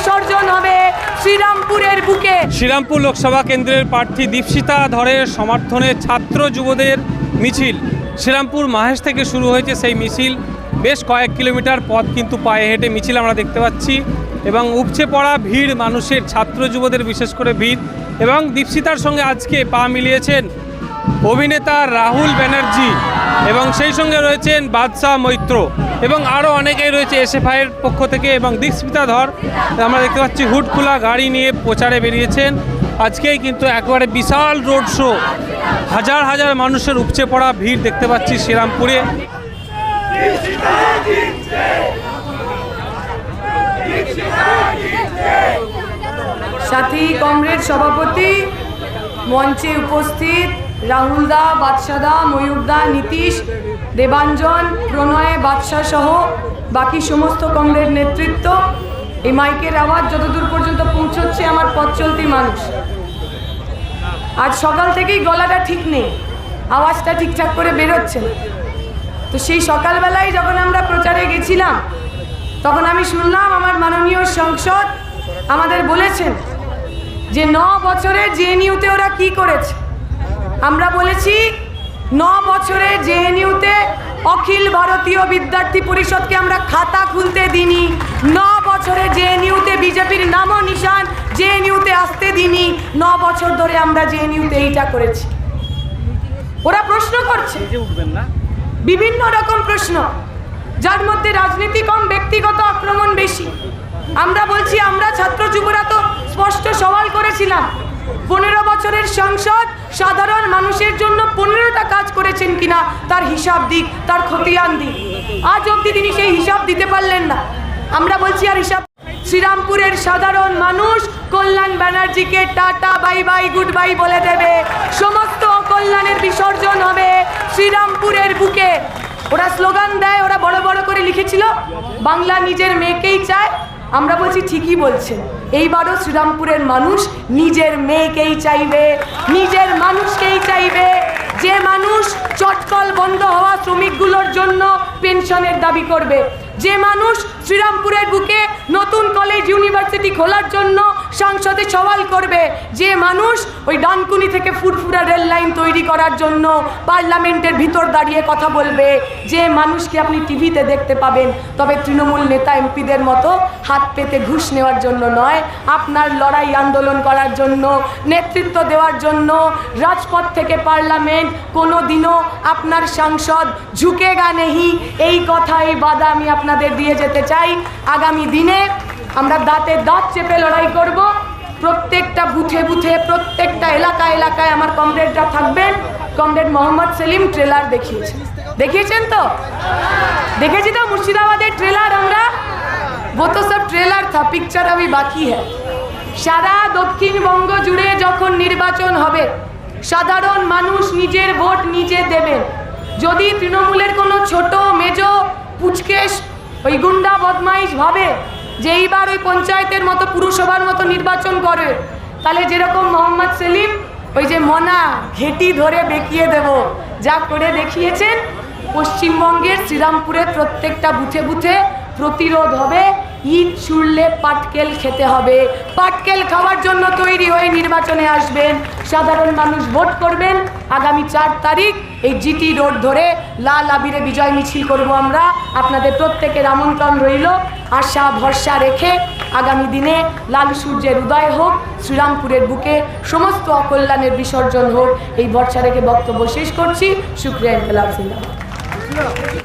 বিসর্জন হবে শ্রীরামপুরের বুকে। শ্রীরামপুর লোকসভা কেন্দ্রের প্রার্থী দীপশিতা ধরের সমর্থনে ছাত্র যুবদের মিছিল। শ্রীরামপুর মাহেশ থেকে শুরু হয়েছে সেই মিছিল। বেশ কয়েক কিলোমিটার পথ কিন্তু পায়ে হেঁটে মিছিল আমরা দেখতে পাচ্ছি এবং উপচে পড়া ভিড়, মানুষের, ছাত্র যুবদের বিশেষ করে ভিড় এবং দীপশিতার সঙ্গে আজকে পা মিলিয়েছেন অভিনেতা রাহুল ব্যানার্জি এবং সেই সঙ্গে রয়েছেন বাদশাহ মৈত্র। এবং আরও অনেকেই রয়েছে এসএফআইয়ের পক্ষ থেকে এবং দীপশিতা ধর। আমরা দেখতে পাচ্ছি হুড খোলা গাড়ি নিয়ে প্রচারে বেরিয়েছেন। আজকেই কিন্তু একবারে বিশাল রোড শো। হাজার হাজার মানুষের উপচে পড়া ভিড় দেখতে পাচ্ছি শ্রীরামপুরে। সাথী কমরেড সভাপতি মঞ্চে উপস্থিত রাহুলদা, বাদশাদা, ময়ূরদা, নীতিশ, দেবাঞ্জন, প্রণয়, বাদশাহ সহ বাকি সমস্ত কংগ্রেস নেতৃত্ব এই মাইকের আওয়াজ যতদূর পর্যন্ত পৌঁছচ্ছে আমার পথ চলতি মানুষ। আজ সকাল থেকেই গলাটা ঠিক নেই, আওয়াজটা ঠিকঠাক করে বেরোচ্ছে তো সেই সকালবেলায় যখন আমরা প্রচারে গেছিলাম, তখন আমি শুনলাম আমার মাননীয় সংসদ আমাদের বলেছেন যে ন বছরে জেএনইউতে ওরা কি করেছে। আমরা বলেছি ন বছরে জেএনইউতে অখিল ভারতীয় বিদ্যার্থী পরিষদকে আমরা খাতা খুলতে দিইনি। ন বছরে জেএনইউতে বিজেপির নামও নিশান জেএনইউতে আসতে দিইনি। ন বছর ধরে আমরা জেএনইউতে এইটা করেছি। ওরা প্রশ্ন করছে। বিভিন্ন রকম প্রশ্ন। যার মধ্যে রাজনীতি কম ব্যক্তিগত আক্রমণ বেশি। আমরা বলছি আমরা ছাত্র যুবরা তো স্পষ্ট সওয়াল করেছিলাম। পনেরো বছরের সংসদ সাধারণ মানুষের জন্য পনেরোটা কাজ করেছেন কিনা তার হিসাব দিক, তার খতিয়ান দিক। আজ অবধি তিনি সেই হিসাব দিতে পারলেন না। আমরা বলছি আর হিসাব শ্রীরামপুরের সাধারণ মানুষ কল্যাণ ব্যানার্জিকে tata, bye bye, good bye বলে দেবে। সমস্ত অকল্যাণের বিসর্জন হবে শ্রীরামপুরের বুকে। ওরা স্লোগান দেয়, ওরা বড় বড় করে লিখেছিল, বাংলা নিজের মেয়েকেই চায় আমরা বলছি ঠিকই বলছেন। এইবারও শ্রীরামপুরের মানুষ নিজের মেয়েকেই চাইবে, নিজের মানুষকেই চাইবে। যে মানুষ চটকল বন্ধ হওয়া শ্রমিকগুলোর জন্য পেনশনের দাবি করবে, যে মানুষ শ্রীরামপুরের বুকে নতুন কলেজ ইউনিভার্সিটি খোলার জন্য সংসদে সওয়াল করবে যে মানুষ ওই ডানকুনি থেকে ফুরফুরা রেল লাইন তৈরি করার জন্য পার্লামেন্টের ভিতর দাঁড়িয়ে কথা বলবে। যে মানুষকে আপনি টিভিতে দেখতে পাবেন, তবে তৃণমূল নেতা এমপিদের মতো হাত পেতে ঘুষ নেওয়ার জন্য নয়, আপনার লড়াই আন্দোলন করার জন্য, নেতৃত্ব দেওয়ার জন্য রাজপথ থেকে পার্লামেন্ট কোনো দিনও আপনার সাংসদ ঝুঁকেগা নেহি। এই কথা এই বাধা আমি আপনাদের দিয়ে যেতে চাই। আগামী দিনে আমরা দাঁতে দাঁত চেপে লড়াই করব প্রত্যেকটা বুথে বুথে প্রত্যেকটা এলাকা এলাকায় আমার কমরেডরা থাকবেন কমরেড মোহাম্মদ সেলিম ট্রেলার দেখিয়েছেন দেখিয়েছেন তো দেখেছি তো মুর্শিদাবাদের ট্রেলার আমরা वो तो सब ट्रेलर था पिक्चर अभी बाकी है সারা দক্ষিণবঙ্গ জুড়ে যখন নির্বাচন হবে সাধারণ মানুষ নিজের ভোট নিজে দেবেন যদি তৃণমূলের কোনো ছোট মেজ পুচকেশ ওই গুন্ডা বদমাইশ ভাবে যে এইবার ওই পঞ্চায়েতের মতো পুরসভার মতো নির্বাচন করে তাহলে যেরকম মোহাম্মদ সেলিম ওই যে মনা ঘেটি ধরে বেঁকিয়ে দেব, যা করে দেখিয়েছেন, পশ্চিমবঙ্গের শ্রীরামপুরের প্রত্যেকটা বুথে বুথে প্রতিরোধ হবে। ইট ছুড়লে পাটকেল খেতে হবে। পাটকেল খাওয়ার জন্য তৈরি হয়ে নির্বাচনে আসবেন। সাধারণ মানুষ ভোট করবেন। আগামী চার তারিখ এই জিটি রোড ধরে লাল আবিরে বিজয় মিছিল করব আমরা। আপনাদের প্রত্যেকের আমন্ত্রণ রইল। আশা, ভরসা রেখে আগামী দিনে লাল সূর্যের উদয় হোক, শ্রীরামপুরের বুকে সমস্ত অকল্যাণের বিসর্জন হোক। এই ভরসা রেখে বক্তব্য শেষ করছি। শুক্রিয়া ইনকলাব জিন্দাবাদ